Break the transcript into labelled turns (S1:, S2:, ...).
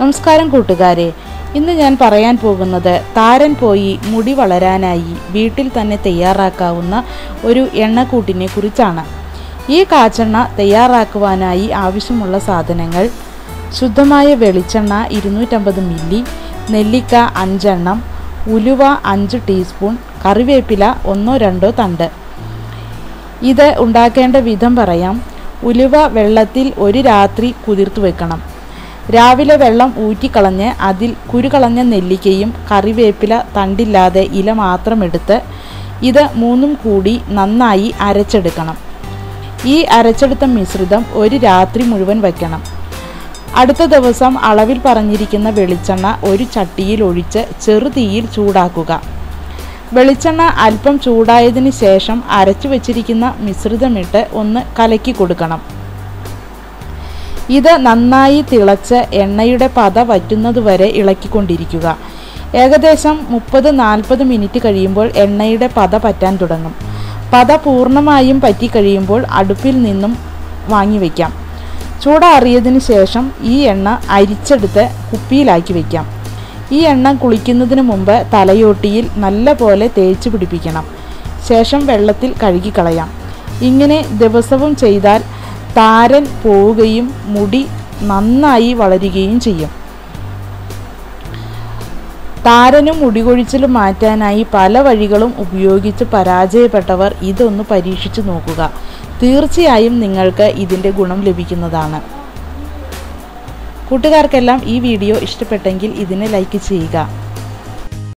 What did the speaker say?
S1: നമസ്കാരം കൂട്ടുകാരെ. ഇന്ന് ഞാൻ പറയാൻ പോകുന്നത് താരൻ പോയി മുടി വളരാനായി വീട്ടിൽ തന്നെ തയ്യാറാക്കാവുന്ന ഒരു എണ്ണക്കൂട്ടിനെ കുറിച്ചാണ്. ഈ കാച്ചെണ്ണ തയ്യാറാക്കുവാനായി ആവശ്യമുള്ള സാധനങ്ങൾ ശുദ്ധമായ വെളിച്ചെണ്ണ ഇരുന്നൂറ്റമ്പത് മില്ലി നെല്ലിക്ക അഞ്ചെണ്ണം ഉലുവ അഞ്ച് ടീസ്പൂൺ കറിവേപ്പില ഒന്നോ രണ്ടോ തണ്ട്. ഇത് ഉണ്ടാക്കേണ്ട വിധം പറയാം. ഉലുവ വെള്ളത്തിൽ ഒരു രാത്രി കുതിർത്ത് വെക്കണം. രാവിലെ വെള്ളം ഊറ്റിക്കളഞ്ഞ് അതിൽ കുരുകളഞ്ഞ നെല്ലിക്കയും കറിവേപ്പില തണ്ടില്ലാതെ ഇല മാത്രം എടുത്ത് ഇത് മൂന്നും കൂടി നന്നായി അരച്ചെടുക്കണം. ഈ അരച്ചെടുത്ത മിശ്രിതം ഒരു രാത്രി മുഴുവൻ വയ്ക്കണം. അടുത്ത ദിവസം അളവിൽ പറഞ്ഞിരിക്കുന്ന വെളിച്ചെണ്ണ ഒരു ചട്ടിയിൽ ഒഴിച്ച് ചെറുതീയിൽ ചൂടാക്കുക. വെളിച്ചെണ്ണ അല്പം ചൂടായതിന് ശേഷം അരച്ചു വച്ചിരിക്കുന്ന മിശ്രിതമിട്ട് ഒന്ന് കലക്കി കൊടുക്കണം. ഇത് നന്നായി തിളച്ച് എണ്ണയുടെ പത വറ്റുന്നതുവരെ ഇളക്കിക്കൊണ്ടിരിക്കുക. ഏകദേശം മുപ്പത് നാൽപ്പത് മിനിറ്റ് കഴിയുമ്പോൾ എണ്ണയുടെ പത പറ്റാൻ തുടങ്ങും. പത പൂർണമായും പറ്റിക്കഴിയുമ്പോൾ അടുപ്പിൽ നിന്നും വാങ്ങിവെക്കാം ചൂടാറിയതിന് ശേഷം ഈ എണ്ണ അരിച്ചെടുത്ത് കുപ്പിയിലാക്കി വയ്ക്കാം ഈ എണ്ണ കുളിക്കുന്നതിന് മുമ്പ് തലയോട്ടിയിൽ നല്ല പോലെ തേച്ച് പിടിപ്പിക്കണം. ശേഷം വെള്ളത്തിൽ കഴുകിക്കളയാം. ഇങ്ങനെ ദിവസവും ചെയ്താൽ താരൻ പോവുകയും മുടി നന്നായി വളരുകയും ചെയ്യും. താരനും മുടികൊഴിച്ചിലും മാറ്റാനായി പല വഴികളും ഉപയോഗിച്ച് പരാജയപ്പെട്ടവർ ഇതൊന്ന് പരീക്ഷിച്ചു നോക്കുക. തീർച്ചയായും നിങ്ങൾക്ക് ഇതിന്റെ ഗുണം ലഭിക്കുന്നതാണ്. കൂട്ടുകാർക്കെല്ലാം ഈ വീഡിയോ ഇഷ്ടപ്പെട്ടെങ്കിൽ ഇതിനെ ലൈക്ക് ചെയ്യുക.